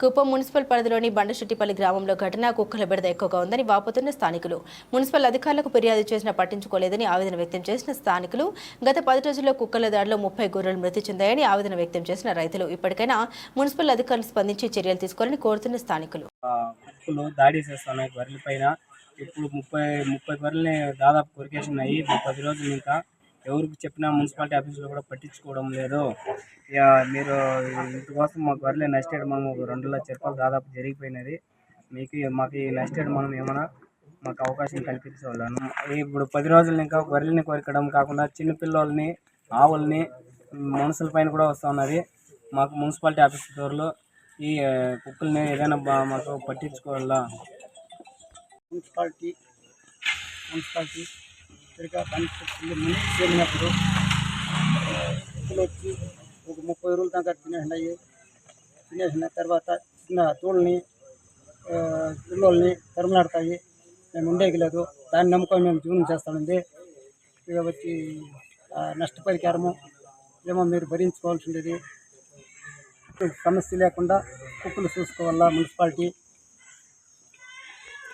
Kuppam municipal పరిధిలోని బండశెట్టిపల్లి గ్రామంలో ఘటన కుక్కల బెడద ఎక్కువగా ఉందని వాపోతున్న స్థానికులు. మున్సిపల్ అధికారులకు ఫిర్యాదు చేసినా పట్టించుకోలేదని ఆవేదన వ్యక్తం చేసిన స్థానికులు గత పది రోజుల్లో కుక్కల దాడిలో ముప్పై గొర్రెలు మృతి చెందాయని ఆవేదన వ్యక్తం చేసిన రైతులు. ఇప్పటికైనా మున్సిపల్ అధికారులు స్పందించి చర్యలు తీసుకోవాలని కోరుతున్న స్థానికులు. కుక్కలు దాడి చేస్తున్నాయి ఇప్పుడు ముప్పై ముప్పై గొర్రెల్ని దాదాపు కొరికేసినాయి పది రోజులు ఇంకా ఎవరికి చెప్పినా మున్సిపాలిటీ ఆఫీసులో కూడా పట్టించుకోవడం లేదు. ఇక మీరు ఇందుకోసం వరలే గొర్రెలు నష్టేడు మనం ఒక రెండు లక్షల రూపాయలు దాదాపు జరిగిపోయినది. మీకు మాకు ఈ నష్టేడు మనం ఏమైనా మాకు అవకాశం కల్పించవాలను. ఇప్పుడు పది రోజులు ఇంకా గొర్రెల్ని కొరకడం కాకుండా చిన్నపిల్లల్ని ఆవుల్ని మనుషుల పైన కూడా వస్తూ ఉన్నది. మాకు మున్సిపాలిటీ ఆఫీస్ దూరంలో ఈ కుక్కల్ని ఏదైనా బా మాకు పట్టించుకోవాలా? మున్సిపాలిటీ మున్సిపాలిటీ సరిగా పనిచేస్తుంది మనీ చేరినప్పుడు ఇప్పుడు వచ్చి ఒక ముప్పై రోజుల దాకా తినేసినాయి తినేసిన తర్వాత చిన్న తోళ్ళని పిల్లల్ని తరుమలాడతాయి. మేము ఉండేకి లేదు. దాన్ని నమ్ముకొని మేము జీవనం చేస్తామండి. ఇక వచ్చి నష్టపరికారము నష్టపరిహారము ఏమో మీరు భరించుకోవాల్సి ఉండేది సమస్య లేకుండా కుక్కలు చూసుకోవాలా మున్సిపాలిటీ?